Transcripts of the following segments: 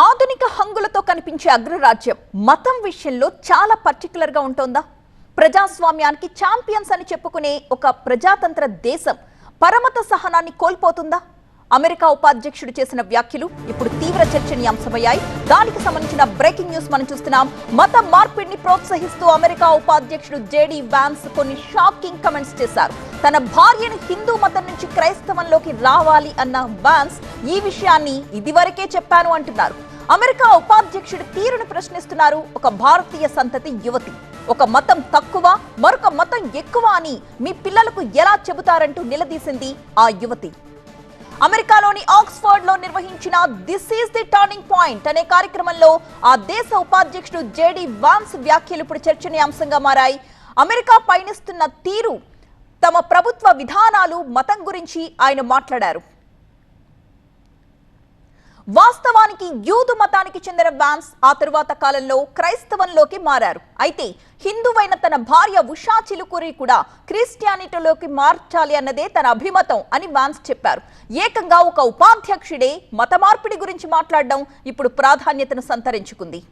ఆధునిక హంగులతో కనిపించే అగ్రరాజ్యం మతం విషయంలో చాలా పర్టికులర్గా ఉంటోందా? ప్రజాస్వామ్యానికి ఛాంపియన్స్ అని చెప్పుకునే ఒక ప్రజాతంత్ర దేశం పరమత సహనాన్ని కోల్పోతుందా? అమెరికా ఉపాధ్యక్షుడు చేసిన వ్యాఖ్యలు ఇప్పుడు తీవ్ర చర్చనీయాంశమయ్యాయి. దానికి సంబంధించిన బ్రేకింగ్ న్యూస్ మనం చూస్తున్నాం. మత మార్పిడిని ప్రోత్సహిస్తూ అమెరికా ఉపాధ్యక్షుడు జేడీ వ్యాన్స్ కొన్ని షాకింగ్ కమెంట్స్ చేశారు. తన భార్యను హిందూ మతం నుంచి క్రైస్తవంలోకి రావాలి అన్న వ్యాన్స్ ఈ విషయాన్ని ఇదివరకే చెప్పాను అంటున్నారు. అమెరికా ఉపాధ్యక్షుడి తీరును ప్రశ్నిస్తున్నారు ఒక భారతీయ సంతతి యువతి. ఒక మతం తక్కువ మరొక మతం ఎక్కువ అని మీ పిల్లలకు ఎలా చెబుతారంటూ నిలదీసింది ఆ యువతి. అమెరికాలోని ఆక్స్ఫర్డ్లో నిర్వహించిన this is the turning point అనే కార్యక్రమంలో ఆ దేశ ఉపాధ్యక్షుడు జేడి వాన్స్ వ్యాఖ్యలు ఇప్పుడు చర్చనీయాంశంగా మారాయి. అమెరికా పయనిస్తున్న తీరు తమ ప్రభుత్వ విధానాలు మతం గురించి ఆయన మాట్లాడారు. వాస్తవానికి యూదు మతానికి చెందిన వాన్స్ ఆ తరువాత కాలంలో క్రైస్తవంలోకి మారారు. అయితే హిందువైన తన భార్య ఉషా చిలుకూరి కూడా క్రిస్టియానిటీలోకి మార్చాలి అన్నదే తన అభిమతం అని వాన్స్ చెప్పారు. ఏకంగా ఒక ఉపాధ్యక్షుడే మత మార్పిడి గురించి మాట్లాడడం ఇప్పుడు ప్రాధాన్యతను సంతరించుకుంది.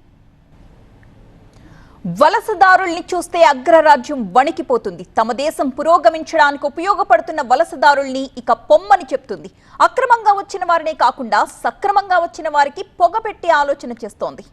వలసదారుల్ని చూస్తే అగ్రరాజ్యం వణికిపోతుంది. తమ దేశం పురోగమించడానికి ఉపయోగపడుతున్న వలసదారుల్ని ఇక పొమ్మని చెప్తుంది. అక్రమంగా వచ్చిన వారినే కాకుండా సక్రమంగా వచ్చిన వారికి పొగబెట్టే ఆలోచన చేస్తోంది.